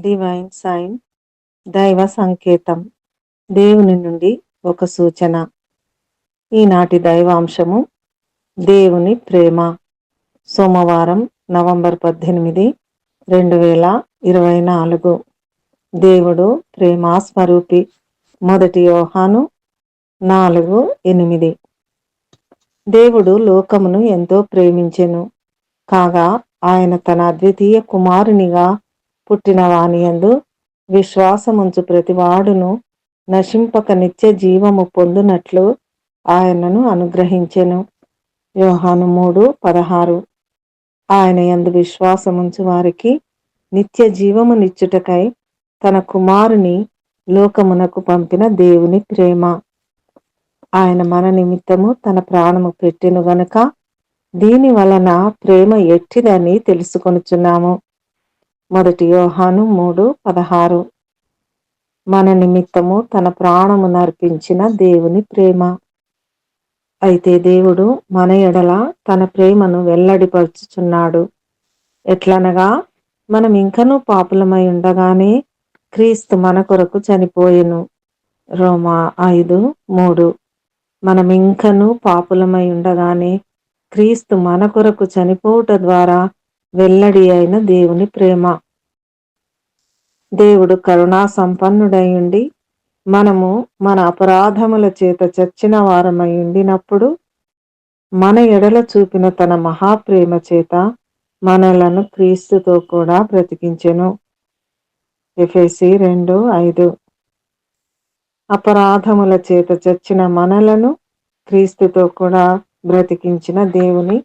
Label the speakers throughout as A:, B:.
A: Divine sign దైవ సంకేతం దేవుని నుండి ఒక సూచన. ఈనాటి దైవాంశము దేవుని ప్రేమ. సోమవారం నవంబర్ పద్దెనిమిది రెండు వేల ఇరవై నాలుగు. దేవుడు ప్రేమాస్వరూపి మొదటి యోహాను నాలుగు ఎనిమిది. దేవుడు లోకమును ఎంతో ప్రేమించెను. కాగా ఆయన తన అద్వితీయ కుమారునిగా పుట్టిన వానియందు విశ్వాసముంచు ప్రతివాడును నశింపక నిత్య జీవము పొందునట్లు ఆయనను అనుగ్రహించెను. యోహాను మూడు పదహారు. ఆయన యందు విశ్వాసముంచు వారికి నిత్య జీవమునిచ్చుటకై తన కుమారుని లోకమునకు పంపిన దేవుని ప్రేమ. ఆయన మన నిమిత్తము తన ప్రాణము పెట్టెను గనుక దీని వలన ప్రేమ ఎట్టిదని తెలుసుకొనుచున్నాము. మొదటి యోహాను మూడు పదహారు. మన నిమిత్తము తన ప్రాణము నర్పించిన దేవుని ప్రేమ. అయితే దేవుడు మన ఎడల తన ప్రేమను వెల్లడిపరుచుచున్నాడు. ఎట్లనగా మనం ఇంకనూ పాపులమై ఉండగానే క్రీస్తు మన కొరకు చనిపోయెను. రోమా ఐదు మూడు. మనం ఇంకనూ పాపులమై ఉండగానే క్రీస్తు మన కొరకు చనిపోవుట ద్వారా వెల్లడి అయిన దేవుని ప్రేమ. దేవుడు కరుణా సంపన్నుడయ్యుండి మనము మన అపరాధముల చేత చచ్చిన వారమై ఉండినప్పుడు మన ఎడల చూపిన తన మహాప్రేమ చేత మనలను క్రీస్తుతో కూడా బ్రతికించెను. ఎఫ్ఎసి రెండు ఐదు. అపరాధముల చేత చచ్చిన మనలను క్రీస్తుతో కూడా బ్రతికించిన దేవుని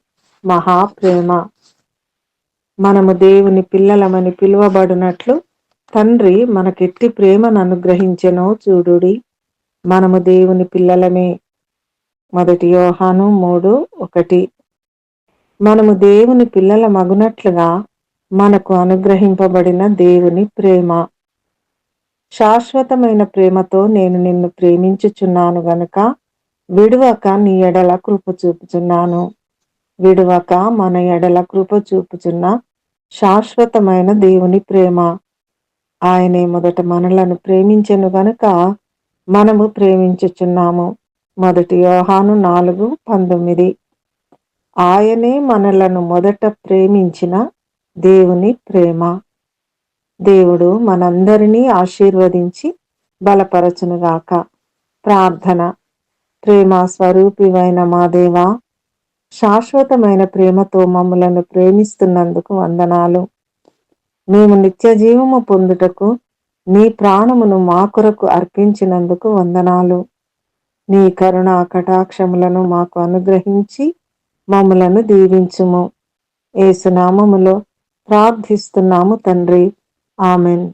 A: మహాప్రేమ. మనము దేవుని పిల్లలమని పిలువబడినట్లు తండ్రి మనకెట్టి ప్రేమను అనుగ్రహించెనో చూడుడి. మనము దేవుని పిల్లలమే. మొదటి యోహాను మూడు ఒకటి. మనము దేవుని పిల్లల మగునట్లుగా మనకు అనుగ్రహింపబడిన దేవుని ప్రేమ. శాశ్వతమైన ప్రేమతో నేను నిన్ను ప్రేమించుచున్నాను గనుక విడువక నీ ఎడల కృప చూపుచున్నాను. విడువక మన ఎడల కృప చూపుచున్న శాశ్వతమైన దేవుని ప్రేమ. ఆయనే మొదట మనలను ప్రేమించెను గనుక మనము ప్రేమించుచున్నాము. మొదటి యోహాను నాలుగు పంతొమ్మిది. ఆయనే మనలను మొదట ప్రేమించిన దేవుని ప్రేమ. దేవుడు మనందరినీ ఆశీర్వదించి బలపరచునుగాక. ప్రార్థన. ప్రేమ స్వరూపివైన మా దేవా శాశ్వతమైన ప్రేమతో మమ్మలను ప్రేమిస్తున్నందుకు వందనాలు. మేము నిత్య జీవము పొందుటకు నీ ప్రాణమును మా కొరకు అర్పించినందుకు వందనాలు. నీ కరుణ కటాక్షములను మాకు అనుగ్రహించి మమ్మలను దీవించుము. ఏసునామములో ప్రార్థిస్తున్నాము తండ్రి. ఆమెన్.